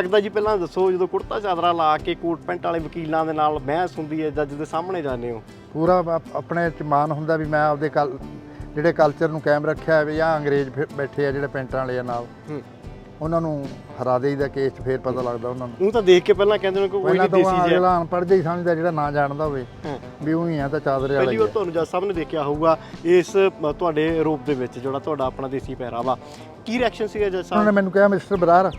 ਲੱਗਦਾ ਜੀ ਪਹਿਲਾਂ ਦੱਸੋ ਜਦੋਂ ਕੁੜਤਾ ਚਾਦਰਾ ਲਾ ਕੇ ਕੋਟ ਪੈਂਟ ਵਾਲੇ ਵਕੀਲਾਂ ਦੇ ਨਾਲ ਬਹਿਸ ਹੁੰਦੀ ਹੈ ਜੱਜ ਦੇ ਸਾਹਮਣੇ ਜਾਂਦੇ ਹੋ? ਪੂਰਾ ਆਪ- ਆਪਣੇ ਚ ਮਾਣ ਹੁੰਦਾ ਵੀ ਮੈਂ ਆਪਦੇ ਕਲ ਜਿਹੜੇ ਕਲਚਰ ਨੂੰ ਕਾਇਮ ਰੱਖਿਆ ਹੈ ਵੀ ਅੰਗਰੇਜ਼ ਫਿਰ ਬੈਠੇ ਆ ਜਿਹੜੇ ਪੈਂਟਾਂ ਵਾਲੇ ਆ ਨਾਲ। ਹੂੰ। ਉਹਨਾਂ ਨੂੰ ਹਰਾ ਦੇਈਦਾ ਕੇਸ 'ਚ ਫੇਰ ਪਤਾ ਲੱਗਦਾ ਉਹਨਾਂ ਨੂੰ। ਉਹ ਤਾਂ ਦੇਖ ਕੇ ਪਹਿਲਾਂ ਕਹਿੰਦੇ ਨੇ ਕਿ ਕੋਈ ਪਹਿਲਾਂ ਨਹੀਂ ਤਾਂ ਉਹ ਦੇਸੀ ਜਿਹਾ ਅਗਲਾ ਅਨਪੜ੍ਹ ਜਿਹਾ ਹੀ ਸਮਝਦਾ ਜਿਹੜਾ ਨਾ ਜਾਣਦਾ ਹੋਵੇ ਹਾਂ। ਵੀ ਉਹੀ ਆ ਤਾਂ ਚਾਦਰੇ ਵਾਲਾ ਪਹਿਲੀ ਹੀ ਵਾਰ ਤੁਹਾਨੂੰ ਜੱਜ ਸਾਹਿਬ ਨੇ ਦੇਖਿਆ ਹੋਊਗਾ ਇਸ ਅ, ਤੁਹਾਡੇ ਰੂਪ ਦੇ ਵਿੱਚ ਜਿਹੜਾ ਤੁਹਾਡਾ ਆਪਣਾ ਦੇਸੀ ਪਹਿਰਾਵਾ। ਕੀ ਰਿਐਕਸ਼ਨ ਸੀਗਾ ਜੱਜ ਉਹਨਾਂ ਨੇ ਮੈਨੂੰ ਕਿਹਾ mister Brar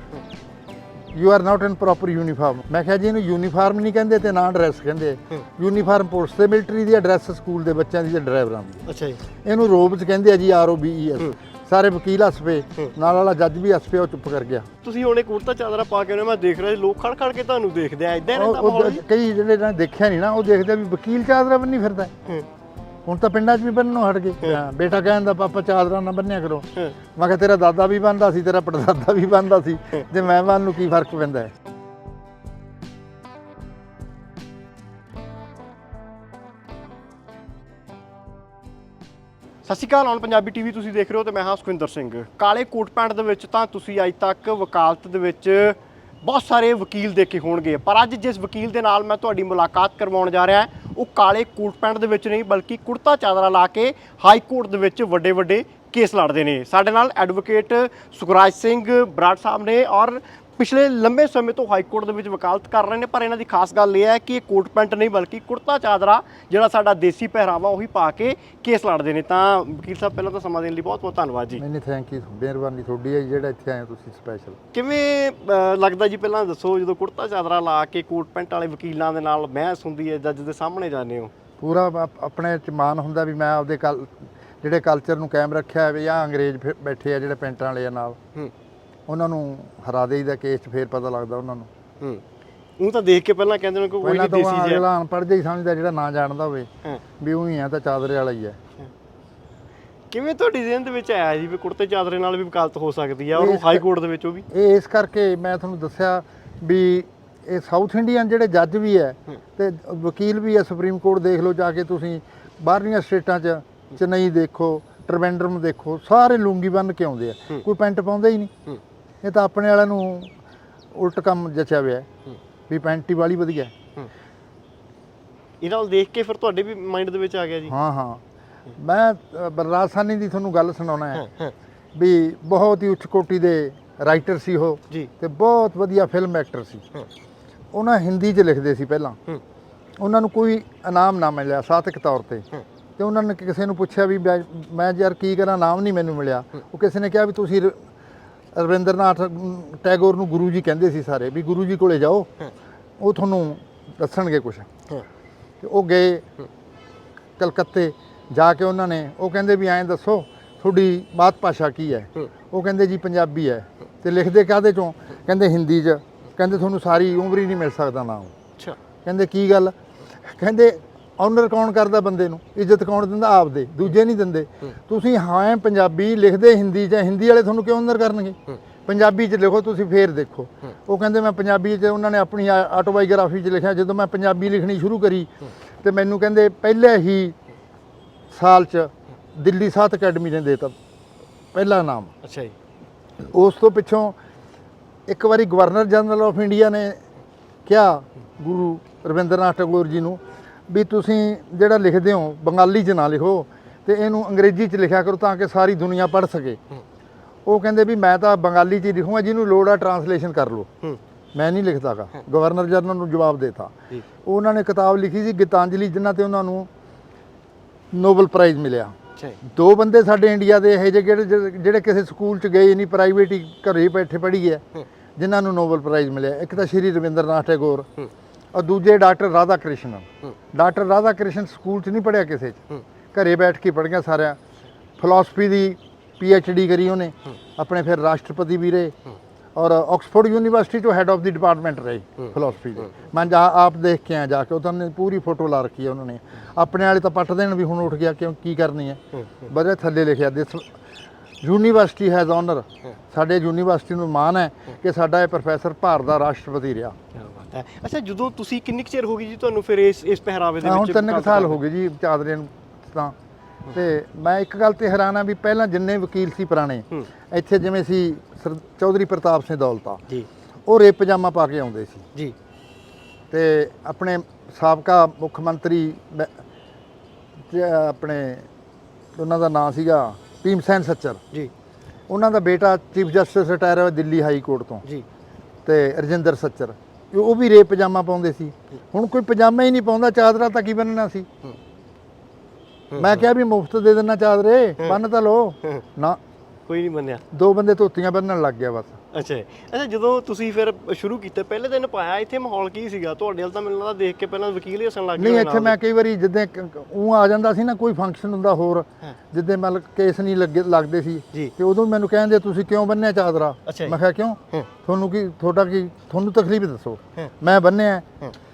you are not in proper uniform ਮੈਂ ਕਿਹਾ ਜੀ ਇਹਨੂੰ ਯੂਨੀਫਾਰਮ ਨਹੀਂ ਕਹਿੰਦੇ ਤੇ ਨਾ ਡਰੈਸ ਕਹਿੰਦੇ। ਯੂਨੀਫਾਰਮ ਪੁਲਿਸ ਤੇ ਮਿਲਟਰੀ ਦੀ ਡਰੈਸ ਸਕੂਲ ਦੇ ਬੱਚਿਆਂ ਦੀ ਤੇ ਡਰਾਈਵਰਾਂ ਦੀ। ਅੱਛਾ ਜੀ। ਇਹਨੂੰ ਰੋਬਸ ਕਹਿੰਦੇ ਆ ਜੀ R O B E S ਸਾਰੇ ਵਕੀਲ ਹੱਸ ਪਏ। ਨਾਲ ਵਾਲਾ ਜੱਜ ਵੀ ਹੱਸ ਪਿਆ ਉਹ ਚੁੱਪ ਕਰ ਗਿਆ। ਤੁਸੀਂ ਹੁਣੇ ਕੁੜਤਾ ਚਾਦਰਾ ਪਾ ਕੇ ਉਹਨੇ ਮੈਂ ਦੇਖ ਰਿਹਾ ਲੋਕ ਖੜ ਖੜ ਕੇ ਤੁਹਾਨੂੰ ਦੇਖਦੇ ਆ। ਇਦਾਂ ਰਹਿੰਦਾ ਮਾਹੌਲ ਕਈ ਜਿਹੜੇ ਨੇ ਦੇਖਿਆ ਨਹੀਂ ਨਾ ਉਹ ਦੇਖਦੇ ਆ ਵੀ ਵਕੀਲ ਚਾਦਰਾ ਬੰਨੀ ਫਿਰਦਾ। ਹੁਣ ਤਾਂ ਪਿੰਡਾਂ 'ਚ ਵੀ ਬੰਨਣੋਂ ਹਟ ਗਏ। ਹਾਂ, ਬੇਟਾ ਕਹਿੰਦਾ ਪਾਪਾ ਚਾਦਰਾ ਨਾ ਬੰਨਿਆ ਕਰੋ। ਮੈਂ ਕਿਹਾ ਤੇਰਾ ਦਾਦਾ ਵੀ ਬੰਨਦਾ ਸੀ ਤੇਰਾ ਪੜਦਾਦਾ ਵੀ ਬੰਨਦਾ ਸੀ। ਜੇ ਮੈਂ ਬੰਨ ਨੂੰ ਕੀ ਫ਼ਰਕ ਪੈਂਦਾ ਹੈ? ਸਤਿ ਸ਼੍ਰੀ ਅਕਾਲ ਔਨ ਪੰਜਾਬੀ ਟੀਵੀ ਤੁਸੀਂ ਦੇਖ ਰਹੇ ਹੋ ਤੇ ਮੈਂ ਹਾਂ ਸੁਖਵਿੰਦਰ ਸਿੰਘ। ਕਾਲੇ ਕੋਟ ਪੈਂਟ ਦੇ ਵਿੱਚ ਤਾਂ ਤੁਸੀਂ ਅੱਜ ਤੱਕ ਵਕਾਲਤ ਦੇ ਵਿੱਚ ਬਹੁਤ ਸਾਰੇ ਵਕੀਲ ਦੇਖੇ ਹੋਣਗੇ। ਪਰ ਅੱਜ ਜਿਸ ਵਕੀਲ ਦੇ ਨਾਲ ਮੈਂ ਤੁਹਾਡੀ ਮੁਲਾਕਾਤ ਕਰਵਾਉਣ ਜਾ ਰਿਹਾ ਉਹ ਕਾਲੇ ਕੋਟ ਪੈਂਟ ਦੇ ਵਿੱਚ ਨਹੀਂ, ਬਲਕਿ ਕੁੜਤਾ ਚਾਦਰਾ ਲਾ ਕੇ ਹਾਈ ਕੋਰਟ ਦੇ ਵਿੱਚ ਵੱਡੇ ਵੱਡੇ ਕੇਸ ਲੜਦੇ ਨੇ। ਸਾਡੇ ਨਾਲ ਐਡਵੋਕੇਟ ਸੁਖਰਾਜ ਸਿੰਘ ਬਰਾੜ ਸਾਹਿਬ ਨੇ ਔਰ ਪਿਛਲੇ ਲੰਬੇ ਸਮੇਂ ਤੋਂ ਹਾਈ ਕੋਰਟ ਦੇ ਵਿੱਚ ਵਕਾਲਤ ਕਰ ਰਹੇ ਨੇ ਪਰ ਇਹਨਾਂ ਦੀ ਖਾਸ ਗੱਲ ਇਹ ਹੈ ਕਿ ਇਹ ਕੋਟ ਪੈਂਟ ਨਹੀਂ ਬਲਕਿ ਕੁੜਤਾ ਚਾਦਰਾ ਜਿਹੜਾ ਸਾਡਾ ਦੇਸੀ ਪਹਿਰਾਵਾ ਉਹੀ ਪਾ ਕੇ ਕੇਸ ਲੜਦੇ ਨੇ। ਤਾਂ ਵਕੀਲ ਸਾਹਿਬ ਪਹਿਲਾਂ ਤਾਂ ਸਮਾਂ ਦੇਣ ਲਈ ਬਹੁਤ ਬਹੁਤ ਧੰਨਵਾਦ ਜੀ। ਨਹੀਂ ਥੈਂਕ ਯੂ ਮਿਹਰਬਾਨੀ ਤੁਹਾਡੀ ਹੈ ਜੀ, ਜਿਹੜਾ ਇੱਥੇ ਆਏ ਤੁਸੀਂ ਸਪੈਸ਼ਲ ਕਿਵੇਂ ਲੱਗਦਾ ਜੀ ਪਹਿਲਾਂ ਦੱਸੋ ਜਦੋਂ ਕੁੜਤਾ ਚਾਦਰਾ ਲਾ ਕੇ ਕੋਟ ਪੈਂਟ ਵਾਲੇ ਵਕੀਲਾਂ ਦੇ ਨਾਲ ਬਹਿਸ ਹੁੰਦੀ ਹੈ ਜੱਜ ਦੇ ਸਾਹਮਣੇ ਜਾਂਦੇ ਹੋ? ਪੂਰਾ ਆਪ- ਆਪਣੇ ਚ ਮਾਣ ਹੁੰਦਾ ਵੀ ਮੈਂ ਆਪਦੇ ਕਲ ਜਿਹੜੇ ਕਲਚਰ ਨੂੰ ਕਾਇਮ ਰੱਖਿਆ ਹੈ ਵੀ ਆ ਅੰਗਰੇਜ਼ ਬੈਠੇ ਆ ਜਿਹੜੇ ਪੈਂਟਾਂ ਵਾਲੇ ਨਾਲ। ਹੂੰ। ਉਹਨਾਂ ਨੂੰ ਹਰਾ ਦੇਈਦਾ ਕੇਸ 'ਚ ਫੇਰ ਪਤਾ ਲੱਗਦਾ ਉਹਨਾਂ ਨੂੰ। ਹੂੰ। ਉਹ ਤਾਂ ਦੇਖ ਕੇ ਪਹਿਲਾਂ ਕਹਿੰਦੇ ਨੇ ਕਿ ਪਹਿਲਾਂ ਤਾਂ ਉਹ ਦੇਸੀ ਜਿਹਾ। ਅਗਲਾ ਅਨਪੜ੍ਹ ਜਿਹਾ ਹੀ ਸਮਝਦਾ ਜਿਹੜਾ ਨਾ ਜਾਣਦਾ ਹੋਵੇ ਹਾਂ। ਵੀ ਉਹੀ ਆ ਤਾਂ ਚਾਦਰੇ ਵਾਲਾ ਹੀ ਹੈ। ਕਿਵੇਂ ਤੁਹਾਡੀ ਜ਼ਿਹਨ ਦੇ ਵਿੱਚ ਆਇਆ ਜੀ ਵੀ ਕੁੜਤੇ ਚਾਦਰੇ ਨਾਲ ਵੀ ਵਕਾਲਤ ਹੋ ਸਕਦੀ ਔਰ ਉਹ ਹਾਈ ਕੋਰਟ ਦੇ ਵਿੱਚ ਉਹ ਵੀ? ਇਹ ਇਸ ਕਰਕੇ ਮੈਂ ਤੁਹਾਨੂੰ ਦੱਸਿਆ ਵੀ ਇਹ ਸਾਊਥ ਇੰਡੀਅਨ ਜਿਹੜੇ ਜੱਜ ਵੀ ਹੈ ਤੇ ਵਕੀਲ ਵੀ ਹੈ ਸੁਪਰੀਮ ਕੋਰਟ ਦੇਖ ਲਓ ਜਾ ਕੇ ਤੁਸੀਂ ਬਾਹਰਲੀਆਂ ਸਟੇਟਾਂ 'ਚ ਚੇਨਈ ਦੇਖੋ ਟਰਵੈਂਡਰਮ ਦੇਖੋ ਸਾਰੇ ਲੁੰਗੀ ਬੰਨ ਕੇ ਆਉਂਦੇ ਆ। ਕੋਈ ਪੈਂਟ ਪਾਉਂਦਾ ਹੀ ਨਹੀਂ। ਇਹ ਤਾਂ ਆਪਣੇ ਵਾਲਿਆਂ ਨੂੰ ਉਲਟ ਕੰਮ ਜਚਿਆ ਹੋਇਆ ਹੈ। ਵੀ ਪੈਂਟ ਵਾਲੀ ਵਧੀਆ ਹੈ। ਇਹਨਾਂ ਨੂੰ ਦੇਖ ਕੇ ਫਿਰ ਤੁਹਾਡੇ ਵੀ ਮਾਈਂਡ ਦੇ ਵਿੱਚ ਆ ਗਿਆ ਜੀ। ਹਾਂ ਹਾਂ। ਮੈਂ ਅ, ਬਲਰਾਜ ਸਾਨੀ ਦੀ ਤੁਹਾਨੂੰ ਗੱਲ ਸੁਣਾਉਣਾ ਹੈ। ਹਾਂ ਵੀ ਬਹੁਤ ਹੀ ਉੱਚ ਕੋਟੀ ਦੇ ਰਾਈਟਰ ਸੀ ਉਹ ਜੀ। ਤੇ ਬਹੁਤ ਵਧੀਆ ਫਿਲਮ ਐਕਟਰ ਸੀ। ਹਾਂ। ਉਹਨਾਂ ਹਿੰਦੀ 'ਚ ਲਿਖਦੇ ਸੀ ਪਹਿਲਾਂ। ਹੂੰ। ਉਹਨਾਂ ਨੂੰ ਕੋਈ ਇਨਾਮ ਨਾ ਮਿਲਿਆ ਸਾਥਕ ਤੌਰ ਤੇ। ਹੂੰ। ਤੇ ਉਹਨਾਂ ਨੇ ਕਿਸੇ ਨੂੰ ਪੁੱਛਿਆ ਵੀ ਮੈਂ- ਮੈਂ ਯਾਰ ਕੀ ਕਰਾਂ ਨਾਮ ਨਹੀਂ ਮੈਨੂੰ ਮਿਲਿਆ। ਉਹ ਕਿਸੇ ਨੇ ਕਿਹਾ ਵੀ ਤੁਸੀਂ ਰ- ਰਵਿੰਦਰਨਾਥ ਟੈਗੋਰ ਨੂੰ ਗੁਰੂ ਜੀ ਕਹਿੰਦੇ ਸੀ ਸਾਰੇ ਵੀ ਗੁਰੂ ਜੀ ਕੋਲੇ ਜਾਓ ਉਹ ਤੁਹਾਨੂੰ ਦੱਸਣਗੇ ਕੁਝ ਤੇ ਉਹ ਗਏ ਕਲਕੱਤੇ ਜਾ ਕੇ ਉਹਨਾਂ ਨੇ ਉਹ ਕਹਿੰਦੇ ਵੀ ਐਂ ਦੱਸੋ ਤੁਹਾਡੀ ਮਾਤ ਭਾਸ਼ਾ ਕੀ ਹੈ। ਉਹ ਕਹਿੰਦੇ ਜੀ ਪੰਜਾਬੀ ਹੈ। ਤੇ ਲਿਖਦੇ ਕਾਹਦੇ ਚੋਂ? ਕਹਿੰਦੇ ਹਿੰਦੀ 'ਚ। ਕਹਿੰਦੇ ਤੁਹਾਨੂੰ ਸਾਰੀ ਉਮਰ ਹੀ ਨਹੀਂ ਮਿਲ ਸਕਦਾ ਨਾਮ। ਅੱਛਾ। ਕਹਿੰਦੇ ਕੀ ਗੱਲ? ਕਹਿੰਦੇ ਆਨਰ ਕੌਣ ਕਰਦਾ ਬੰਦੇ ਨੂੰ? ਇੱਜ਼ਤ ਕੌਣ ਦਿੰਦਾ? ਆਪਦੇ ਦੂਜੇ ਨਹੀਂ ਦਿੰਦੇ। ਤੁਸੀਂ ਹਾਂ ਪੰਜਾਬੀ ਲਿਖਦੇ ਹਿੰਦੀ 'ਚ ਹਿੰਦੀ ਵਾਲੇ ਤੁਹਾਨੂੰ ਕਿਉਂ ਆਨਰ ਕਰਨਗੇ? ਪੰਜਾਬੀ 'ਚ ਲਿਖੋ ਤੁਸੀਂ ਫੇਰ ਦੇਖੋ। ਉਹ ਕਹਿੰਦੇ ਮੈਂ ਪੰਜਾਬੀ 'ਚ ਉਹਨਾਂ ਨੇ ਆਪਣੀ ਆਟੋਬਾਇਓਗ੍ਰਾਫੀ 'ਚ ਲਿਖਿਆ। ਜਦੋਂ ਮੈਂ ਪੰਜਾਬੀ ਲਿਖਣੀ ਸ਼ੁਰੂ ਕਰੀ ਤੇ ਮੈਨੂੰ ਕਹਿੰਦੇ ਪਹਿਲੇ ਹੀ ਸਾਲ 'ਚ ਦਿੱਲੀ ਸਾਹਿਤ ਅਕੈਡਮੀ ਨੇ ਦੇਤਾ ਪਹਿਲਾ ਨਾਮ। ਅੱਛਾ ਜੀ। ਉਸ ਤੋਂ ਪਿੱਛੋਂ ਇੱਕ ਵਾਰੀ ਗਵਰਨਰ ਜਨਰਲ ਆਫ ਇੰਡੀਆ ਨੇ ਕਿਹਾ ਗੁਰੂ ਰਵਿੰਦਰਨਾਥ ਟੈਗੋਰ ਜੀ ਨੂੰ ਵੀ ਤੁਸੀਂ ਜਿਹੜਾ ਲਿਖਦੇ ਹੋ ਬੰਗਾਲੀ 'ਚ ਨਾ ਲਿਖੋ ਤੇ ਇਹਨੂੰ ਅੰਗਰੇਜ਼ੀ 'ਚ ਲਿਖਿਆ ਕਰੋ ਤਾਂ ਕਿ ਸਾਰੀ ਦੁਨੀਆ ਪੜ੍ਹ ਸਕੇ। ਉਹ ਕਹਿੰਦੇ ਵੀ ਮੈਂ ਤਾਂ ਬੰਗਾਲੀ 'ਚ ਹੀ ਲਿਖੂੰਗਾ ਜਿਹਨੂੰ ਲੋੜ ਆ ਟਰਾਂਸਲੇਸ਼ਨ ਕਰ ਲਓ। ਹੂੰ। ਮੈਂ ਨਹੀਂ ਲਿਖਦਾਗਾ ਗਵਰਨਰ ਜਨਰਲ ਨੂੰ ਜਵਾਬ ਦੇਤਾ। ਉਹਨਾਂ ਨੇ ਕਿਤਾਬ ਲਿਖੀ ਸੀ ਗੀਤਾਂਜਲੀ ਜਿਨ੍ਹਾਂ ਤੇ ਉਹਨਾਂ ਨੂੰ ਨੋਬਲ ਪ੍ਰਾਈਜ਼ ਮਿਲਿਆ। ਦੋ ਬੰਦੇ ਸਾਡੇ ਇੰਡੀਆ ਦੇ ਇਹ ਜਿਹੇ ਜਿਹੜੇ ਜਿਹੜੇ ਕਿਸੇ ਸਕੂਲ ਚ ਗਏ ਨਹੀਂ ਪ੍ਰਾਈਵੇਟ ਹੀ ਘਰੇ ਹੀ ਬੈਠੇ ਪੜ੍ਹੀ ਗਏ ਜਿਨ੍ਹਾਂ ਨੂੰ ਨੋਬਲ ਪ੍ਰਾਈਜ਼ ਮਿਲਿਆ। ਇੱਕ ਤਾਂ ਸ਼੍ਰੀ ਰਵਿੰਦਰਨਾਥ ਟੈਗੋਰ ਹੂੰ। ਔਰ ਦੂਜੇ doctor Radha Krishnan. Doctor Radha Krishnan school ਚ ਨਹੀਂ ਪੜਿਆ ਕਿਸੇ ਚ। ਘਰੇ ਬੈਠ ਕੇ ਪੜ੍ਹੀਆਂ ਸਾਰਿਆਂ। ਫਿਲਾਸਫੀ ਦੀ ਪੀ ਐਚ ਡੀ ਕਰੀ ਉਹਨੇ। ਆਪਣੇ ਫਿਰ ਰਾਸ਼ਟਰਪਤੀ ਵੀ ਰਹੇ। ਔਰ ਆਕਸਫੋਰਡ ਯੂਨੀਵਰਸਿਟੀ ਤੋਂ ਹੈਡ ਆਫ ਦੀ ਡਿਪਾਰਟਮੈਂਟ ਰਹੇ ਫਿਲਾਸਫੀ ਦੇ। ਮੈਂ ਜਾ ਆਪ ਦੇਖ ਕੇ ਆ ਜਾ ਕੇ। ਉਹਨਾਂ ਨੇ ਪੂਰੀ ਫੋਟੋ ਲਾ ਰੱਖੀ ਹੈ ਉਹਨਾਂ। ਨੇ ਆਪਣੇ ਵਾਲੇ ਤਾਂ ਪੱਟ ਦੇਣ ਵੀ ਹੁਣ ਉੱਠ ਗਿਆ ਕਿਉਂ ਕੀ ਕਰਨੀ ਹੈ। ਬੜੇ ਥੱਲੇ ਲਿਖਿਆ। ਦਿਸ ਯੂਨੀਵਰਸਿਟੀ ਹੈਜ਼ ਆਨਰ ਸਾਡੇ ਯੂਨੀਵਰਸਿਟੀ ਨੂੰ ਮਾਣ ਹੈ ਕਿ ਸਾਡਾ ਇਹ ਪ੍ਰੋਫੈਸਰ ਭਾਰਤ ਦਾ ਰਾਸ਼ਟਰਪਤੀ ਰਿਹਾ। ਹੈ। ਅੱਛਾ ਜਦੋਂ ਤੁਸੀਂ ਕਿੰਨੀ ਚਿਰ ਹੋ ਗਈ ਜੀ ਤੁਹਾਨੂੰ ਫਿਰ ਇਸ ਇਸ ਪਹਿਰਾਵੇ ਦੇ ਹੁਣ ਵਿੱਚ ਤਿੰਨ ਕੁ ਵਕਾਲਤ ਸਾਲ? ਹੋ ਗਏ ਜੀ ਚਾਦਰੇ ਨੂੰ ਤਾਂ। ਤੇ ਮੈਂ ਇੱਕ ਗੱਲ ਤੇ ਹੈਰਾਨ ਆ ਵੀ ਪਹਿਲਾਂ ਜਿੰਨੇ ਵਕੀਲ ਸੀ ਪੁਰਾਣੇ। ਇੱਥੇ ਜਿਵੇਂ ਸੀ ਸਰ- ਚੌਧਰੀ ਪ੍ਰਤਾਪ ਸਿੰਘ ਦੌਲਤਾ ਜੀ। ਉਹ ਰੇਪ ਪਜਾਮਾ ਪਾ ਕੇ ਆਉਂਦੇ ਸੀ। ਜੀ। ਤੇ ਆਪਣੇ ਸਾਬਕਾ ਮੁੱਖ ਮੰਤਰੀ ਆਪਣੇ ਉਹਨਾਂ ਦਾ ਨਾਂ ਸੀਗਾ ਭੀਮ ਸੈਨ ਸੱਚਰ। ਜੀ। ਉਹਨਾਂ ਦਾ ਬੇਟਾ ਚੀਫ ਜਸਟਿਸ ਰਿਟਾਇਰ ਹੋਇਆ ਦਿੱਲੀ ਹਾਈ ਕੋਰਟ ਤੋਂ। ਜੀ। ਤੇ ਰਜਿੰਦਰ ਸੱਚਰ। ਉਹ ਵੀ ਰੇਪ ਪਜਾਮਾ ਪਾਉਂਦੇ ਸੀ। ਹੁਣ ਕੋਈ ਪਜਾਮਾ ਹੀ ਨਹੀਂ ਪਾਉਂਦਾ ਚਾਦਰਾ ਤਾਂ ਕੀ ਬੰਨਣਾ ਸੀ। ਮੈਂ ਕਿਹਾ ਵੀ ਮੁਫਤ ਦੇ ਦੇਣਾ ਚਾਦਰੇ ਬੰਨ ਤਾਂ ਲਓ। ਨਾ। ਕੋਈ ਨਹੀਂ ਮੰਨਿਆ ਦੋ ਬੰਦੇ ਧੋਤੀਆਂ ਬੰਨਣ ਲੱਗ ਗਿਆ ਬਸ। ਅੱਛਾ ਜੀ। ਅੱਛਾ ਜਦੋਂ ਤੁਸੀਂ ਫਿਰ ਸ਼ੁਰੂ ਕੀਤਾ ਪਹਿਲੇ ਦਿਨ ਪਾਇਆ ਇੱਥੇ ਮਾਹੌਲ ਕੀ ਸੀਗਾ ਤੁਹਾਡੇ ਵੱਲ ਤਾਂ ਮੈਨੂੰ ਲੱਗਦਾ ਦੇਖ ਕੇ ਪਹਿਲਾਂ ਵਕੀਲ ਹੀ ਹੱਸਣ ਲੱਗ ਨਹੀਂ ਇੱਥੇ ਮੈਂ ਕਈ ਵਾਰੀ ਜਿੱਦਾਂ ਉਹ ਆ ਜਾਂਦਾ ਸੀ ਨਾ ਕੋਈ ਫੰਕਸ਼ਨ ਹੁੰਦਾ ਹੋਰ ਹਾਂ। ਜਿੱਦਾਂ ਮਤਲਬ ਕੇਸ ਨਹੀਂ ਲੱਗੇ ਲੱਗਦੇ ਸੀ ਜੀ। ਤੇ ਉਦੋਂ ਮੈਨੂੰ ਕਹਿੰਦੇ ਤੁਸੀਂ ਕਿਉਂ ਬੰਨਿਆ ਚਾਦਰਾ ਅੱਛਾ ਜੀ। ਮੈਂ ਕਿਹਾ ਕਿਉਂ ਹਾਂ। ਤੁਹਾਨੂੰ ਕੀ ਤੁਹਾਡਾ ਕੀ ਤੁਹਾਨੂੰ ਤਕਲੀਫ ਦੱਸੋ ਹਾਂ। ਮੈਂ ਬੰਨਿਆ।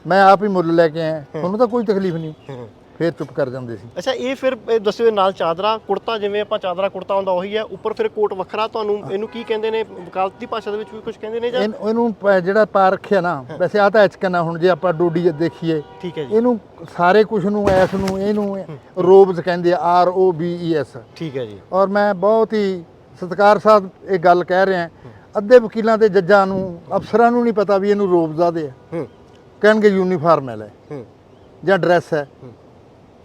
ਮੈਂ ਆਪ ਹੀ ਮੁੱਲ ਲੈ ਕੇ ਆਇਆ ਤੁਹਾਨੂੰ ਤਾਂ ਕੋਈ ਤਕਲੀਫ ਨਹੀਂ ਹੂੰ। ਫੇਰ ਚੁੱਪ ਕਰ ਜਾਂਦੇ ਸੀ। ਅੱਛਾ ਇਹ ਫਿਰ ਇਹ ਦੱਸਿਓ ਨਾਲ ਚਾਦਰਾ ਕੁੜਤਾ ਜਿਵੇਂ ਆਪਾਂ ਚਾਦਰਾ ਕੁੜਤਾ ਹੁੰਦਾ ਉਹੀ ਹੈ। ਉੱਪਰ ਫਿਰ ਕੋਟ ਵੱਖਰਾ ਤੁਹਾਨੂੰ ਇਹਨੂੰ ਕੀ ਕਹਿੰਦੇ ਨੇ? ਵਕਾਲਤੀ ਭਾਸ਼ਾ ਦੇ ਵਿੱਚ ਵੀ ਕੁਝ ਕਹਿੰਦੇ ਨੇ ਜਾਂ? ਇਹਨ- ਇਹਨੂੰ ਪ- ਜਿਹੜਾ ਪਾ ਰੱਖਿਆ ਨਾ ਵੈਸੇ ਆ ਤਾਂ ਐਚਕਨ ਹੁਣ ਜੇ ਆਪਾਂ ਡੋਡੀ ਦੇਖੀਏ। ਠੀਕ ਹੈ ਜੀ। ਇਹਨੂੰ ਸਾਰੇ ਕੁਝ ਨੂੰ ਐਸ ਨੂੰ ਇਹਨੂੰ ਰੋਬਸ ਕਹਿੰਦੇ ਆ R O B E S. ਠੀਕ ਹੈ ਜੀ। ਔਰ ਮੈਂ ਬਹੁਤ ਹੀ ਸਤਿਕਾਰ ਸਾਹਿਬ ਇਹ ਗੱਲ ਕਹਿ ਰਿਹਾ। ਅੱਧੇ ਵਕੀਲਾਂ ਤੇ ਜੱਜਾਂ ਨੂੰ ਅਫਸਰਾਂ ਨੂੰ ਨਹੀਂ ਪਤਾ ਵੀ ਇਹਨੂੰ ਰੋਬਜ਼ਾ ਦੇ ਆ। ਹੂੰ। ਕਹਿਣਗੇ ਯੂਨੀਫਾਰਮ ਹੈ ਲੈ। ਹੂੰ। ਜਾਂ ਡਰੈਸ ਹੈ। ਹੂੰ।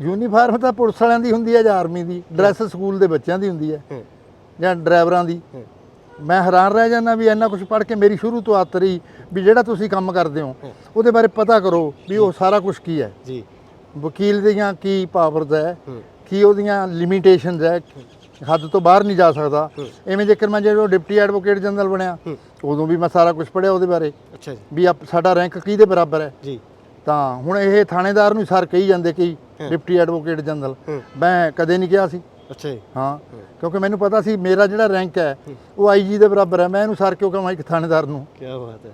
ਯੂਨੀਫਾਰਮ ਤਾਂ ਪੁਲਿਸ ਵਾਲਿਆਂ ਦੀ ਹੁੰਦੀ ਹੈ ਜਾਂ ਆਰਮੀ ਦੀ? ਡਰੈਸ ਸਕੂਲ ਦੇ ਬੱਚਿਆਂ ਦੀ ਹੁੰਦੀ ਹੈ। ਜਾਂ ਡਰਾਈਵਰਾਂ ਦੀ। ਮੈਂ ਹੈਰਾਨ ਰਹਿ ਜਾਂਦਾ ਵੀ ਇੰਨਾ ਕੁਝ ਪੜ੍ਹ ਕੇ ਮੇਰੀ ਸ਼ੁਰੂ ਤੋਂ ਆਦਤ ਰਹੀ ਵੀ ਜਿਹੜਾ ਤੁਸੀਂ ਕੰਮ ਕਰਦੇ ਹੋ ਉਹਦੇ ਬਾਰੇ ਪਤਾ ਕਰੋ ਵੀ ਉਹ ਸਾਰਾ ਕੁਝ ਕੀ ਹੈ। ਜੀ। ਵਕੀਲ ਦੀਆਂ ਕੀ ਪਾਵਰਸ ਹੈ ਕੀ ਉਹਦੀਆਂ ਲਿਮਿਟੇਸ਼ਨਸ ਹੈ ਹੱਦ ਤੋਂ ਬਾਹਰ ਨਹੀਂ ਜਾ ਸਕਦਾ। ਐਵੇਂ ਜੇਕਰ ਮੈਂ ਜਦੋਂ ਡਿਪਟੀ ਐਡਵੋਕੇਟ ਜਨਰਲ ਬਣਿਆ। ਉਦੋਂ ਵੀ ਮੈਂ ਸਾਰਾ ਕੁਝ ਪੜ੍ਹਿਆ ਉਹਦੇ ਬਾਰੇ। ਅੱਛਾ ਜੀ। ਵੀ ਆਪ- ਸਾਡਾ ਰੈਂਕ ਕਿਹਦੇ ਬਰਾਬਰ ਹੈ? ਜੀ। ਤਾਂ ਹੁਣ ਇਹ ਥਾਣੇਦਾਰ ਨੂੰ ਸਰ ਕਹੀ ਜਾਂਦੇ ਕਿ ਡਿਪਟੀ ਐਡਵੋਕੇਟ ਜਨਰਲ। ਮੈਂ ਕਦੇ ਨਹੀਂ ਕਿਹਾ ਸੀ। ਅੱਛਾ ਜੀ। ਹਾਂ ਕਿਉਂਕਿ ਮੈਨੂੰ ਪਤਾ ਸੀ ਮੇਰਾ ਜਿਹੜਾ ਰੈਂਕ ਹੈ ਉਹ ਆਈਜੀ ਦੇ ਬਰਾਬਰ ਹੈ। ਮੈਂ ਇਹਨੂੰ ਸਰ ਕਿਉਂ ਕਹਾਂ ਇੱਕ ਥਾਣੇਦਾਰ ਨੂੰ। ਕੀ ਬਾਤ ਹੈ।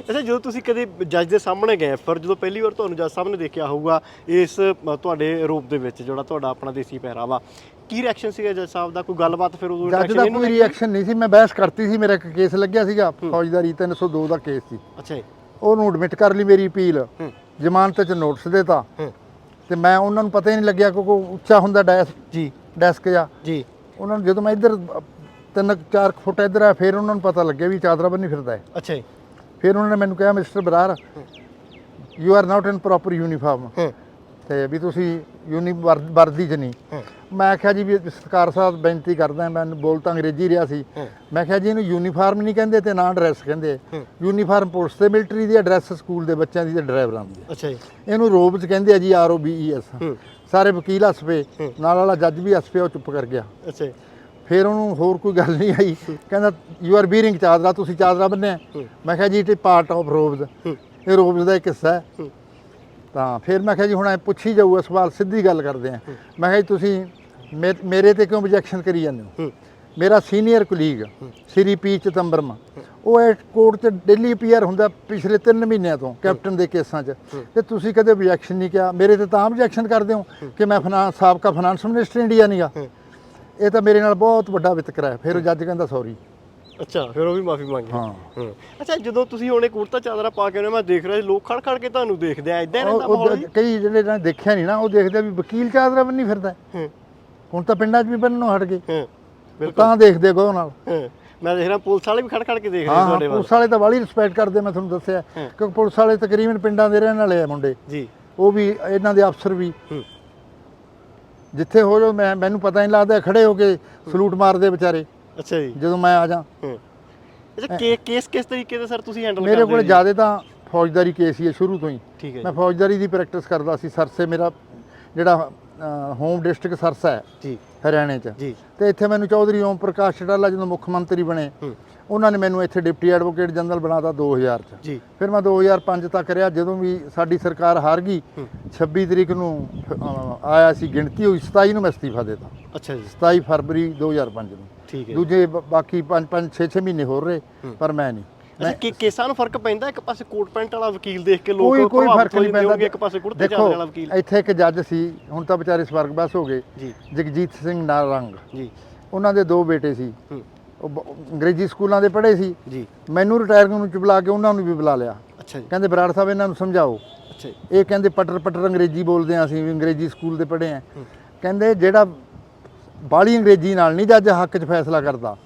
ਅੱਛਾ ਜਦੋਂ ਤੁਸੀਂ ਕਦੇ ਜੱਜ ਦੇ ਸਾਹਮਣੇ ਗਏ ਫਿਰ ਜਦੋਂ ਪਹਿਲੀ ਵਾਰ ਤੁਹਾਨੂੰ ਜੱਜ ਸਾਹਮਣੇ ਦੇਖਿਆ ਹੋਊਗਾ ਇਸ ਤੁਹਾਡੇ ਰੂਪ ਦੇ ਵਿੱਚ ਜਿਹੜਾ ਤੁਹਾਡਾ ਆਪਣਾ ਦੇਸੀ ਪਹਿਰਾਵਾ ਕੀ ਰਿਐਕਸ਼ਨ ਸੀਗਾ ਜੱਜ ਸਾਹਿਬ ਦਾ? ਕੋਈ ਗੱਲਬਾਤ ਫਿਰ ਉਦੋਂ ਜੱਜ ਦਾ ਕੋਈ? ਰਿਐਕਸ਼ਨ ਨਹੀਂ ਸੀ। ਮੈਂ ਬਹਿਸ ਕਰਤੀ ਸੀ। ਮੇਰਾ ਇੱਕ ਕੇਸ ਲੱਗਿਆ ਸੀਗਾ। ਫੌਜਦਾਰੀ 302 ਦਾ ਕੇਸ ਸੀ। ਅੱਛਾ ਉਹਨੂੰ ਐਡਮਿਟ ਕਰ ਲਈ ਮੇਰੀ ਅਪੀਲ। ਜ਼ਮਾਨਤ 'ਚ ਨੋਟਿਸ ਦੇਤਾ। ਤੇ ਮੈਂ ਉਹਨਾਂ ਨੂੰ ਪਤਾ ਹੀ ਨਹੀਂ ਲੱਗਿਆ ਕਿਉਂਕਿ ਉਹ ਉੱਚਾ ਹੁੰਦਾ ਡੈਸ ਜੀ ਡੈਸਕ ਜਾ ਜੀ। ਉਹਨਾਂ ਨੂੰ ਜਦੋਂ ਮੈਂ ਇੱਧਰ ਅ, ਤਿੰਨ ਕੁ ਚਾਰ ਕੁ ਫੁੱਟ ਇੱਧਰ ਆ ਫਿਰ ਉਹਨਾਂ ਨੂੰ ਪਤਾ ਲੱਗਿਆ ਵੀ ਚਾਦਰਾ ਬੰਨੀ ਫਿਰਦਾ ਹੈ। ਅੱਛਾ ਜੀ। ਫਿਰ ਉਹਨਾਂ ਨੇ ਮੈਨੂੰ ਕਿਹਾ mister Brar you are not in proper uniform ਤੇ ਵੀ ਤੁਸੀਂ ਯੂਨੀ ਵਰ- ਵਰਦੀ 'ਚ ਨਹੀਂ। ਮੈਂ ਆਖਿਆ ਜੀ ਵੀ ਸਤਿਕਾਰ ਸਾਹਿਬ ਬੇਨਤੀ ਕਰਦਾ ਮੈਂ ਬੋਲ ਤਾਂ ਅੰਗਰੇਜ਼ੀ ਰਿਹਾ ਸੀ। ਮੈਂ ਕਿਹਾ ਜੀ ਇਹਨੂੰ ਯੂਨੀਫਾਰਮ ਨਹੀਂ ਕਹਿੰਦੇ ਤੇ ਨਾ ਡਰੈਸ ਕਹਿੰਦੇ। ਯੂਨੀਫਾਰਮ ਪੁਲਿਸ ਤੇ ਮਿਲਟਰੀ ਦੀ ਹੈ ਡਰੈਸ ਸਕੂਲ ਦੇ ਬੱਚਿਆਂ ਦੀ ਤੇ ਡਰਾਈਵਰਾਂ ਦੀ। ਅੱਛਾ ਜੀ। ਇਹਨੂੰ ਰੋਬਸ ਕਹਿੰਦੇ ਆ ਜੀ R O B E S. ਸਾਰੇ ਵਕੀਲ ਹੱਸ ਪਏ ਨਾਲ ਵਾਲਾ ਜੱਜ ਵੀ ਹੱਸ ਪਿਆ ਉਹ ਚੁੱਪ ਕਰ ਗਿਆ। ਅੱਛਾ ਫਿਰ ਉਹਨੂੰ ਹੋਰ ਕੋਈ ਗੱਲ ਨਹੀਂ ਆਈ। ਕਹਿੰਦਾ ਯੂ ਆਰ ਬੀਰਿੰਗ ਚਾਦਰਾ ਤੁਸੀਂ ਚਾਦਰਾ ਬੰਨਿਆ। ਮੈਂ ਕਿਹਾ ਜੀ ਇਟ ਪਾਰਟ ਆਫ ਰੋਬਸ ਇਹ ਰੋਬਸ ਦਾ ਇੱਕ ਹਿੱਸਾ ਹੂੰ। ਤਾਂ ਫਿਰ ਮੈਂ ਕਿਹਾ ਜੀ ਹੁਣ ਇਹ ਪੁੱਛੀ ਜਾਊਗਾ ਸਵਾਲ ਸਿੱਧੀ ਗੱਲ ਕਰਦੇ ਆ। ਮੈਂ ਕਿਹਾ ਜੀ ਤੁਸੀਂ ਮੇਰੇ ਤੇ ਕਿਉਂ ਆਬਜੈਕਸ਼ਨ ਕਰੀ ਜਾਂਦੇ ਹੋ? ਮੇਰਾ senior colleague Shri P Chidambaram. ਉਹ ਇਹ ਕੋਰਟ 'ਚ ਡੇਲੀ ਅਪੀਅਰ ਹੁੰਦਾ ਪਿਛਲੇ 3 ਮਹੀਨਿਆਂ ਤੋਂ ਕੈਪਟਨ ਦੇ ਕੇਸਾਂ 'ਚ। ਤੇ ਤੁਸੀਂ ਕਦੇ ਆਬਜੈਕਸ਼ਨ ਨਹੀਂ ਕਿਹਾ? ਮੇਰੇ ਤੇ ਤਾਂ ਆਬਜੈਕਸ਼ਨ ਕਰਦੇ ਹੋ ਕਿ ਮੈਂ ਫਾਈਨਾਂਸ ਸਾਬਕਾ ਫਾਈਨਾਂਸ ਮਿਨਿਸਟਰ ਇੰਡੀਆ ਨਹੀਂਗਾ। ਇਹ ਤਾਂ ਮੇਰੇ ਨਾਲ ਬਹੁਤ ਵੱਡਾ ਵਿਤਕਰਾ ਹੈ। ਫਿਰ ਉਹ ਜੱਜ ਕਹਿੰਦਾ ਸੌਰੀ ਅੱਛਾ ਫਿਰ ਉਹ ਵੀ ਮਾਫੀ ਮੰਗੀ ਹਾਂ। ਹੂੰ। ਅੱਛਾ ਜਦੋਂ ਤੁਸੀਂ ਹੁਣੇ ਕੁੜਤਾ ਚਾਦਰਾ ਪਾ ਕੇ ਆਉਂਦੇ ਮੈਂ ਦੇਖ ਰਿਹਾ ਸੀ ਲੋਕ ਖੜ ਖੜ ਕੇ ਤੁਹਾਨੂੰ ਦੇਖਦੇ ਆ ਇਦਾਂ ਰਹਿੰਦਾ ਮਾਹੌਲ ਜੀ? ਕਈ ਜਿਹੜੇ ਨੇ ਦੇਖਿਆ ਨਹੀਂ ਨਾ ਉਹ ਦੇਖਦੇ ਵੀ ਵਕੀਲ ਚਾਦਰਾ ਬੰਨੀ ਫਿਰਦਾ। ਹੁਣ ਤਾਂ ਪਿੰਡਾਂ 'ਚ ਵੀ ਬੰਨਣੋਂ ਹਟ ਗਏ। ਹੂੰ ਬਿਲਕੁਲ। ਤਾਂ ਦੇਖਦੇ ਗੋ ਨਾਲ। ਹੂੰ ਮੈਂ ਦੇਖ ਰਿਹਾ ਪੁਲਿਸ ਵਾਲੇ ਵੀ ਖੜ ਖੜ ਕੇ ਦੇਖ ਰਹੇ ਹਾਂ ਤੁਹਾਡੇ ਵੱਲ। ਪੁਲਿਸ ਵਾਲੇ ਤਾਂ ਬਾਲੀ ਰਿਸਪੈਕਟ ਕਰਦੇ ਮੈਂ ਤੁਹਾਨੂੰ ਦੱਸਿਆ। ਕਿਉਂਕਿ ਪੁਲਿਸ ਵਾਲੇ ਤਕਰੀਬਨ ਪਿੰਡਾਂ ਦੇ ਰਹਿਣ ਵਾਲੇ ਆ ਮੁੰਡੇ। ਜੀ। ਉਹ ਵੀ ਇਹਨਾਂ ਦੇ ਅਫਸਰ ਵੀ। ਹੂੰ। ਜਿੱਥੇ ਹੋ ਜੋ ਮੈਂ ਮੈਨੂੰ ਪਤਾ ਨਹੀਂ ਲੱਗਦਾ ਖੜੇ ਹੋ ਕੇ ਸਲੂਟ ਮਾਰਦੇ ਵਿਚਾਰੇ। ਅੱਛਾ ਜੀ। ਜਦੋਂ ਮੈਂ ਆ ਜਾ ਹੂੰ। ਅੱਛਾ ਕੇ ਕੇਸ ਕਿਸ ਤਰੀਕੇ ਦੇ ਸਰ ਤੁਸੀਂ ਹੈਂਡਲ ਮੇਰੇ ਕੋਲ ਜ਼ਿਆਦਾ ਤਾਂ ਫੌਜਦਾਰੀ ਕੇਸ ਹੀ ਹੈ ਸ਼ੁਰੂ ਤੋਂ ਹੀ। ਮੈਂ ਫੌਜਦਾਰੀ ਦੀ ਪ੍ਰੈਕਟਿਸ ਕਰਦਾ ਸੀ ਸਰਸੇ ਮੇਰਾ ਜਿਹੜਾ ਹੋਮ ਡਿਸਟ੍ਰਿਕਟ ਸਰਸਾ ਹੈ ਜੀ। ਹਰਿਆਣੇ 'ਚ। ਜੀ। ਤੇ ਇੱਥੇ ਮੈਨੂੰ ਚੌਧਰੀ ਓਮ ਪ੍ਰਕਾਸ਼ ਚਟਾਲਾ ਜਦੋਂ ਮੁੱਖ ਮੰਤਰੀ ਬਣੇ ਉਹਨਾਂ ਨੇ ਮੈਨੂੰ ਇੱਥੇ ਡਿਪਟੀ ਐਡਵੋਕੇਟ ਜਨਰਲ ਬਣਾਤਾ 2000 'ਚ। ਜੀ। ਫਿਰ ਮੈਂ 2005 ਤੱਕ ਰਿਹਾ ਜਦੋਂ ਵੀ ਸਾਡੀ ਸਰਕਾਰ ਹਾਰ ਗਈ ਹੂੰ। 26 ਤਰੀਕ ਨੂੰ ਆਇਆ ਸੀ ਗਿਣਤੀ ਹੋਈ 27 ਨੂੰ ਮੈਂ ਅਸਤੀਫਾ ਦੇਤਾ। ਅੱਛਾ ਜੀ। 27 ਫਰਵਰੀ 2005 ਨੂੰ। ਠੀਕ ਹੈ ਦੂਜੇ ਬ- ਬਾਕੀ 5 5 6 6 ਮਹੀਨੇ ਹੋਰ ਰਹੇ ਪਰ ਮੈਂ ਨਹੀਂ। ਅੱਛਾ ਕਿ ਕੇਸਾਂ ਨੂੰ ਫ਼ਰਕ ਪੈਂਦਾ ਇੱਕ ਪਾਸੇ ਕੋਟ ਪੈਂਟ ਵਾਲਾ ਵਕੀਲ ਦੇਖ ਕੇ ਲੋਕ ਕੋਈ ਕੋਈ ਪ੍ਰਭਾਵਿਤ ਫ਼ਰਕ ਨਹੀਂ ਹੋਣਗੇ, ਪੈਂਦਾ। ਇੱਕ ਪਾਸੇ ਕੁੜਤੇ ਦੇਖੋ, ਚਾਦਰੇ ਵਾਲਾ ਵਕੀਲ। ਇੱਥੇ ਇੱਕ ਜੱਜ ਸੀ ਹੁਣ ਤਾਂ ਵਿਚਾਰੇ ਸਵਰਗਵਾਸ ਹੋ ਗਏ। ਜੀ। ਜਗਜੀਤ ਸਿੰਘ ਨਾਰੰਗ। ਜੀ। ਉਹਨਾਂ ਦੇ ਦੋ ਬੇਟੇ ਸੀ। ਹੂੰ। ਉਹ ਬ- ਅੰਗਰੇਜ਼ੀ ਸਕੂਲਾਂ ਦੇ ਪੜ੍ਹੇ ਸੀ। ਜੀ। ਮੈਨੂੰ ਰਿਟਾਇਰ ਨੂੰ ਚ ਬੁਲਾ ਕੇ ਉਹਨਾਂ ਨੂੰ ਵੀ ਬੁਲਾ ਲਿਆ। ਅੱਛਾ ਜੀ। ਕਹਿੰਦੇ ਬਰਾੜ ਸਾਹਿਬ ਇਹਨਾਂ ਨੂੰ ਸਮਝਾਓ। ਅੱਛਾ ਜੀ। ਇਹ ਕਹਿੰਦੇ ਪਟਰ ਪਟਰ ਅੰਗਰੇਜ਼ੀ ਬੋਲਦੇ ਆ ਅਸੀਂ ਵੀ ਅੰਗਰੇਜ਼ੀ ਸਕੂਲ ਦੇ ਪੜ੍ਹੇ ਆ। ਕਹਿੰਦੇ ਜਿਹੜਾ ਬਾਲੀ ਅੰਗਰੇਜ਼ੀ ਨਾਲ ਨਹੀਂ ਜੱਜ ਹੱਕ 'ਚ ਫੈਸਲਾ ਕਰਦਾ।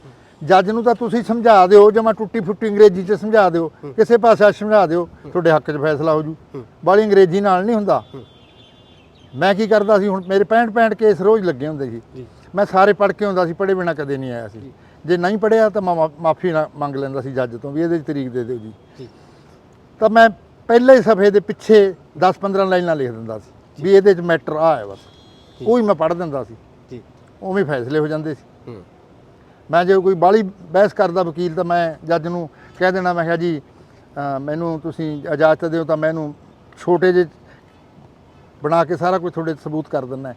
ਜੱਜ ਨੂੰ ਤਾਂ ਤੁਸੀਂ ਸਮਝਾ ਦਿਓ ਜਾਂ ਮੈਂ ਟੁੱਟੀ ਫੁੱਟੀ ਅੰਗਰੇਜ਼ੀ 'ਚ ਸਮਝਾ ਦਿਓ ਕਿਸੇ 'ਚ ਸਮਝਾ ਦਿਓ ਤੁਹਾਡੇ ਹੱਕ 'ਚ ਫੈਸਲਾ ਹੋ ਜੂ। ਬਾਲੀ ਅੰਗਰੇਜ਼ੀ ਨਾਲ ਨਹੀਂ ਹੁੰਦਾ। ਮੈਂ ਕੀ ਕਰਦਾ ਸੀ ਹੁਣ ਮੇਰੇ 65 65 ਕੇਸ ਰੋਜ਼ ਲੱਗੇ ਹੁੰਦੇ ਸੀ। ਮੈਂ ਸਾਰੇ ਪੜ੍ਹ ਕੇ ਹੁੰਦਾ ਸੀ ਪੜ੍ਹੇ ਬਿਨਾ ਕਦੇ ਨਹੀਂ ਆਇਆ ਸੀ। ਜੇ। ਨਹੀਂ ਪੜ੍ਹਿਆ ਤਾਂ ਮੈਂ ਮਾਫੀ ਮੰਗ ਲੈਂਦਾ ਸੀ ਜੱਜ ਤੋਂ ਵੀ ਇਹਦੇ ਤਰੀਕ ਦੇ ਦਿਓ ਜੀ। ਤਾਂ ਮੈਂ ਪਹਿਲੇ ਸਫੇ ਦੇ ਪਿੱਛੇ 10-15 ਲਾਈਨਾਂ ਲਿਖ ਦਿੰਦਾ ਸੀ ਵੀ ਇਹਦੇ 'ਚ ਮੈਟਰ ਆ ਹੈ ਬਸ। ਹੀ ਮੈਂ ਪੜ੍ਹ ਦਿੰਦਾ ਸੀ। ਉਵੇਂ ਫੈਸਲੇ ਹੋ ਜਾਂਦੇ ਸੀ। ਮੈਂ ਜੇ ਕੋਈ ਬਾਲੀ ਬਹਿਸ ਕਰਦਾ ਵਕੀਲ ਤਾਂ ਮੈਂ ਜੱਜ ਨੂੰ ਕਹਿ ਦੇਣਾ ਮੈਂ ਕਿਹਾ ਜੀ ਮੈਨੂੰ ਤੁਸੀਂ ਇਜਾਜ਼ਤ ਦਿਓ ਤਾਂ ਮੈਨੂੰ ਛੋਟੇ ਜਿਹੇ ਬਣਾ ਕੇ ਸਾਰਾ ਕੁਝ ਤੁਹਾਡੇ ਸਬੂਤ ਕਰ ਦਿੰਦਾ।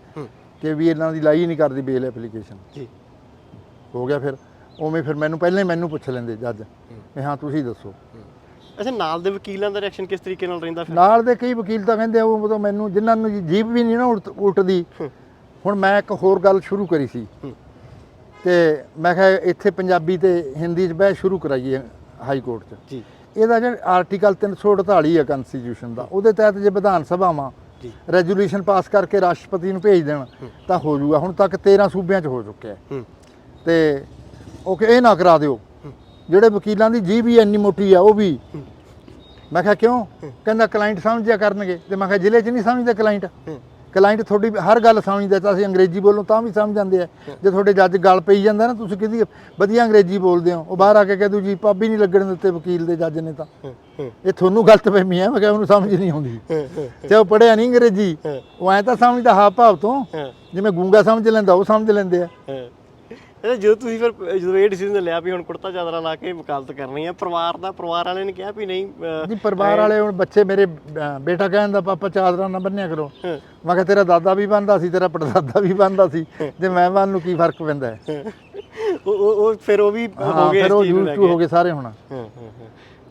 ਕਿ ਵੀ ਇਹਨਾਂ ਦੀ ਲਾਈ ਨਹੀਂ ਕਰਦੀ ਬੇਲ ਐਪਲੀਕੇਸ਼ਨ ਜੀ। ਹੋ ਗਿਆ ਫਿਰ। ਉਵੇਂ ਫਿਰ ਮੈਨੂੰ ਪਹਿਲਾਂ ਹੀ ਮੈਨੂੰ ਪੁੱਛ ਲੈਂਦੇ ਜੱਜ। ਵੀ ਹਾਂ ਤੁਸੀਂ ਦੱਸੋ। ਅੱਛਾ ਨਾਲ ਦੇ ਵਕੀਲਾਂ ਦਾ ਰਿਐਕਸ਼ਨ ਕਿਸ ਤਰੀਕੇ ਨਾਲ ਰਹਿੰਦਾ ਫਿਰ? ਨਾਲ ਦੇ ਕਈ ਵਕੀਲ ਤਾਂ ਕਹਿੰਦੇ ਉਹ ਮਤਲਬ ਮੈਨੂੰ ਜਿਨ੍ਹਾਂ ਨੂੰ ਜੀ ਜੀਭ ਵੀ ਨਹੀਂ ਨਾ ਉਲਟ- ਉਲਟਦੀ ਹੁਣ ਮੈਂ ਇੱਕ ਹੋਰ ਗੱਲ ਸ਼ੁਰੂ ਕਰੀ ਸੀ। ਤੇ ਮੈਂ ਕਿਹਾ ਇੱਥੇ ਪੰਜਾਬੀ ਤੇ ਹਿੰਦੀ 'ਚ ਬਹਿਸ ਸ਼ੁਰੂ ਕਰਾਈਏ ਹਾਈ ਕੋਰਟ 'ਚ। ਜੀ। ਇਹਦਾ ਜਿਹੜਾ ਆਰਟੀਕਲ 348 ਹੈ ਕਨਸਟੀਟਿਊਸ਼ਨ ਦਾ ਉਹਦੇ ਤਹਿਤ ਜੇ ਵਿਧਾਨ ਸਭਾਵਾਂ ਜੀ। ਰੈਜੂਲੇਸ਼ਨ ਪਾਸ ਕਰਕੇ ਰਾਸ਼ਟਰਪਤੀ ਨੂੰ ਭੇਜ ਦੇਣ ਤਾਂ ਹੋ ਜਾਊਗਾ। ਹੁਣ ਤੱਕ 13 ਸੂਬਿਆਂ 'ਚ ਹੋ ਚੁੱਕਿਆ ਹੈ। ਤੇ ਉਹ ਕਿ ਇਹ ਨਾ ਕਰਾ ਦਿਓ। ਜਿਹੜੇ ਵਕੀਲਾਂ ਦੀ ਜੀਭ ਹੀ ਇੰਨੀ ਮੋਟੀ ਆ ਉਹ ਵੀ। ਮੈਂ ਕਿਹਾ ਕਿਉਂ? ਕਹਿੰਦਾ ਕਲਾਇੰਟ ਸਮਝਿਆ ਕਰਨਗੇ। ਤੇ ਮੈਂ ਕਿਹਾ ਜ਼ਿਲ੍ਹੇ 'ਚ ਨਹੀਂ ਸਮਝਦੇ ਕਲਾਇੰਟ ਕਲਾਇੰਟ ਤੁਹਾਡੀ ਹਰ ਗੱਲ ਸਮਝਦਾ ਤਾਂ ਅਸੀਂ ਅੰਗਰੇਜ਼ੀ ਬੋਲੋ ਤਾਂ ਵੀ ਸਮਝ ਜਾਂਦੇ ਆ। ਜੇ ਤੁਹਾਡੇ ਜੱਜ ਗੱਲ ਪਈ ਜਾਂਦਾ ਨਾ ਤੁਸੀਂ ਕਿਹਦੀ ਵਧੀਆ ਅੰਗਰੇਜ਼ੀ ਬੋਲਦੇ ਹੋ ਉਹ ਬਾਹਰ ਆ ਕੇ ਕਹਿ ਦੂ ਜੀ ਪਾਬੀ ਨਹੀਂ ਲੱਗਣ ਦਿੱਤੇ ਵਕੀਲ ਦੇ ਜੱਜ ਨੇ ਤਾਂ। ਇਹ ਤੁਹਾਨੂੰ ਗਲਤ ਫਹਿਮੀ ਹੈ ਮੈਂ ਕਿਹਾ ਉਹਨੂੰ ਸਮਝ ਨਹੀਂ ਆਉਂਦੀ। ਤੇ ਉਹ ਪੜਿਆ ਨਹੀਂ ਅੰਗਰੇਜ਼ੀ। ਉਹ ਐ ਤਾਂ ਸਮਝਦਾ ਹਾਵ ਭਾਵ ਤੋਂ ਜਿਵੇਂ ਗੂੰਗਾ ਸਮਝ ਲੈਂਦਾ ਉਹ ਸਮਝ ਲੈਂਦੇ ਆ। ਅੱਛਾ ਜਦੋਂ ਤੁਸੀਂ ਫਿਰ ਜਦੋਂ ਇਹ ਡਿਸੀਜਨ ਲਿਆ ਵੀ ਹੁਣ ਕੁੜਤਾ ਚਾਦਰਾ ਲਾ ਕੇ ਵਕਾਲਤ ਕਰਨੀ ਹੈ ਪਰਿਵਾਰ ਦਾ ਪਰਿਵਾਰ ਵਾਲਿਆਂ ਨੇ ਕਿਹਾ ਵੀ ਨਹੀਂ ਅਹ, ਜੀ ਪਰਿਵਾਰ ਵਾਲੇ ਹੁਣ ਬੱਚੇ ਮੇਰੇ ਅਹ, ਬੇਟਾ ਕਹਿੰਦਾ ਪਾਪਾ ਚਾਦਰਾ ਨਾ ਬੰਨਿਆ ਕਰੋ। ਮੈਂ ਕਿਹਾ ਤੇਰਾ ਦਾਦਾ ਵੀ ਬੰਨਦਾ ਸੀ ਤੇਰਾ ਪੜਦਾਦਾ ਵੀ ਬੰਨਦਾ ਸੀ। ਜੇ ਮੈਂ ਬੰਨ ਨੂੰ ਕੀ ਫ਼ਰਕ ਪੈਂਦਾ ਹੈ? ਉਹ ਉਹ ਉਹ ਫਿਰ ਉਹ ਵੀ ਹੋ ਹਾਂ ਗਏ ਫਿਰ ਇਸ ਉਹ ਚੀਜ਼ ਨੂੰ ਯੂਜ਼ ਲੈ ਟੂ ਕੇ। ਹੋ ਗਏ ਸਾਰੇ ਹੁਣ। ਹਾਂ, ਹਾਂ, ਹਾਂ।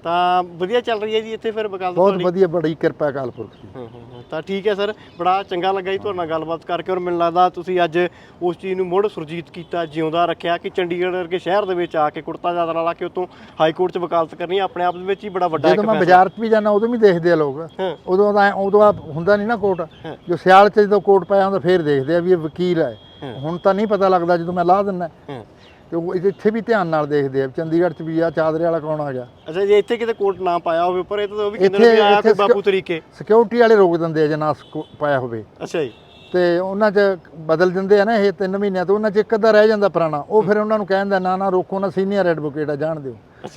ਤਾਂ ਵਧੀਆ ਚੱਲ ਰਹੀ ਹੈ ਜੀ ਇੱਥੇ ਫਿਰ ਵਕਾਲਤ ਬਹੁਤ ਤੁਹਾਡੀ। ਵਧੀਆ ਬੜੀ ਕਿਰਪਾ ਅਕਾਲ ਪੁਰਖ ਦੀ ਹਾਂ, ਹਾਂ, ਹਾਂ। ਤਾਂ ਠੀਕ ਹੈ ਸਰ ਬੜਾ ਚੰਗਾ ਲੱਗਾ ਜੀ ਤੁਹਾਡੇ ਨਾਲ ਗੱਲਬਾਤ ਕਰਕੇ ਔਰ ਮੈਨੂੰ ਲੱਗਦਾ ਤੁਸੀਂ ਅੱਜ ਉਸ ਚੀਜ਼ ਨੂੰ ਮੁੜ ਸੁਰਜੀਤ ਕੀਤਾ ਜਿਉਂਦਾ ਰੱਖਿਆ ਕਿ ਚੰਡੀਗੜ੍ਹ ਵਰਗੇ ਸ਼ਹਿਰ ਦੇ ਵਿੱਚ ਆ ਕੇ ਕੁੜਤਾ ਚਾਦਰਾ ਲਾ ਕੇ ਉਤੋਂ ਹਾਈ ਕੋਰਟ 'ਚ ਵਕਾਲਤ ਕਰਨੀ ਆਪਣੇ ਆਪ ਦੇ ਵਿੱਚ ਹੀ ਬੜਾ ਵੱਡਾ ਇੱਕ ਜਦੋਂ ਮੈਂ ਫੈਸਲਾ। ਬਾਜ਼ਾਰ 'ਚ ਵੀ ਜਾਣਾ ਉਦੋਂ ਵੀ ਦੇਖਦੇ ਆ ਲੋਕ। ਹਾਂ। ਉਦੋਂ ਤਾਂ ਐਂ- ਉਦੋਂ ਆ ਹੁੰਦਾ ਨਹੀਂ ਨਾ ਕੋਟ ਜੋ ਸਿਆਲ 'ਚ ਜਦੋਂ ਕੋਟ ਪਾਇਆ ਹੁੰਦਾ ਫੇਰ ਦੇਖਦੇ ਆ ਵੀ ਇਹ ਵਕੀਲ ਹੈ। ਹੁਣ ਤਾਂ ਨਹੀਂ ਪਤਾ ਲੱਗਦਾ ਜਦੋਂ ਮੈਂ ਲਾ ਦਿੰਦਾ। ਹਾਂ। ਤੇ ਉਹ ਇੱਥੇ ਵੀ ਧਿਆਨ ਨਾਲ ਦੇਖਦੇ ਆ ਚੰਡੀਗੜ੍ਹ 'ਚ ਵੀ ਆ ਚਾਦਰੇ ਵਾਲਾ ਕੌਣ ਆ ਗਿਆ? ਅੱਛਾ ਜੇ ਇੱਥੇ ਕਿਤੇ ਕੋਟ ਨਾ ਪਾਇਆ ਹੋਵੇ ਉੱਪਰ ਇਹ ਤਾਂ ਉਹ ਵੀ ਕਹਿੰਦੇ ਨੇ ਆਇਆ ਕੋਈ ਬਾਪੂ ਤਰੀਕੇ? ਸਿਕਿਉਰਿਟੀ ਵਾਲੇ ਰੋਕ ਦਿੰਦੇ ਆ ਜੇ ਨਾ ਪਾਇਆ ਹੋਵੇ। ਅੱਛਾ ਜੀ। ਤੇ ਉਹਨਾਂ 'ਚ ਬਦਲ ਦਿੰਦੇ ਆ ਨਾ ਇਹ 3 ਮਹੀਨਿਆਂ ਤੋਂ ਉਹਨਾਂ 'ਚ ਇੱਕ ਅੱਧਾ ਰਹਿ ਜਾਂਦਾ ਪੁਰਾਣਾ। ਉਹ ਫਿਰ ਉਹਨਾਂ ਨੂੰ ਕਹਿੰਦਾ ਨਾ ਨਾ ਰੋਕੋ ਨਾ ਸੀਨੀਅਰ ਐਡਵੋਕੇਟ ਆ ਜਾਣ ਦਿਓ।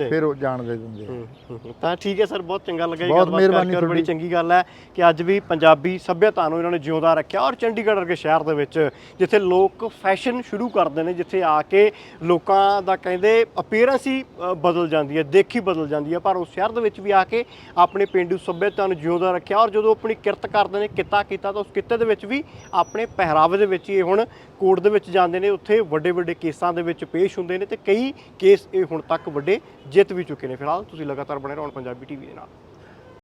ਫਿਰ ਉਹ ਜਾਣ ਦੇ ਦਿੰਦੇ ਆ। ਤਾਂ ਠੀਕ ਹੈ ਸਰ ਬਹੁਤ ਚੰਗਾ ਲੱਗਾ ਜੀ ਬਹੁਤ ਗੱਲਬਾਤ ਮਿਹਰਬਾਨੀ ਔਰ ਬੜੀ ਚੰਗੀ ਗੱਲ ਹੈ ਕਿ ਅੱਜ ਵੀ ਪੰਜਾਬੀ ਸੱਭਿਅਤਾ ਨੂੰ ਇਹਨਾਂ ਨੇ ਜਿਉਂਦਾ ਰੱਖਿਆ ਔਰ ਚੰਡੀਗੜ੍ਹ ਵਰਗੇ ਸ਼ਹਿਰ ਦੇ ਵਿੱਚ ਜਿੱਥੇ ਲੋਕ ਫੈਸ਼ਨ ਸ਼ੁਰੂ ਕਰਦੇ ਨੇ ਜਿੱਥੇ ਆ ਕੇ ਲੋਕਾਂ ਦਾ ਕਹਿੰਦੇ ਅਪੀਅਰੈਂਸ ਹੀ ਅ, ਬਦਲ ਜਾਂਦੀ ਹੈ ਦੇਖੀ ਬਦਲ ਜਾਂਦੀ ਹੈ। ਪਰ ਉਸ ਸ਼ਹਿਰ ਦੇ ਵਿੱਚ ਵੀ ਆ ਕੇ ਆਪਣੇ ਪਿੰਡੂ ਸੱਭਿਅਤਾ ਨੂੰ ਜਿਉਂਦਾ ਰੱਖਿਆ ਔਰ ਜਦੋਂ ਆਪਣੀ ਕਿਰਤ ਕਰਦੇ ਨੇ ਕਿੱਤਾ ਕੀਤਾ ਤਾਂ ਉਸ ਕਿੱਤੇ ਦੇ ਵਿੱਚ ਵੀ ਆਪਣੇ ਪਹਿਰਾਵੇ ਦੇ ਵਿੱਚ ਹੀ ਇਹ ਹੁਣ ਕੋਰਟ ਦੇ ਵਿੱਚ ਜਾਂਦੇ ਨੇ ਉੱਥੇ ਵੱਡੇ ਵੱਡੇ ਕੇਸਾਂ ਦੇ ਵਿੱਚ ਪੇਸ਼ ਹੁੰਦੇ ਨੇ ਤੇ ਕਈ ਕੇਸ ਇਹ ਹੁਣ ਤੱਕ ਵੱਡੇ ਜਿੱਤ ਵੀ ਚੁੱਕੇ ਨੇ ਫਿਲਹਾਲ। ਤੁਸੀਂ ਲਗਾਤਾਰ ਬਣੇ ਰਹੋ ਹੁਣ ਪੰਜਾਬੀ ਟੀਵੀ ਦੇ ਨਾਲ।